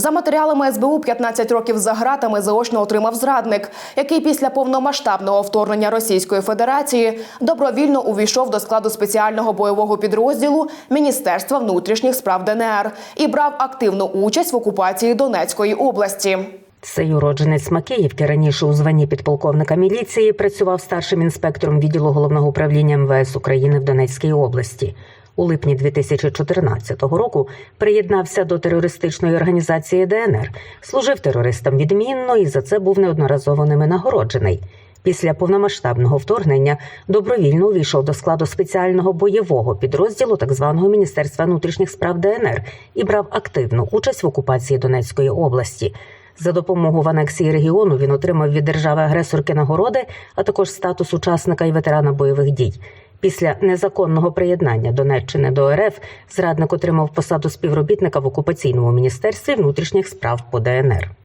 За матеріалами СБУ 15 років за ґратами заочно отримав зрадник, який після повномасштабного вторгнення Російської Федерації добровільно увійшов до складу спеціального бойового підрозділу Міністерства внутрішніх справ ДНР і брав активну участь в окупації Донецької області. Цей уродженець Макеївки раніше у званні підполковника міліції працював старшим інспектором відділу головного управління МВС України в Донецькій області. У липні 2014 року приєднався до терористичної організації ДНР, служив терористам відмінно і за це був неодноразово ними нагороджений. Після повномасштабного вторгнення добровільно увійшов до складу спеціального бойового підрозділу так званого Міністерства внутрішніх справ ДНР і брав активну участь в окупації Донецької області. За допомогу в анексії регіону він отримав від держави-агресорки нагороди, а також статус учасника і ветерана бойових дій. Після незаконного приєднання Донеччини до РФ зрадник отримав посаду співробітника в окупаційному міністерстві внутрішніх справ по ДНР.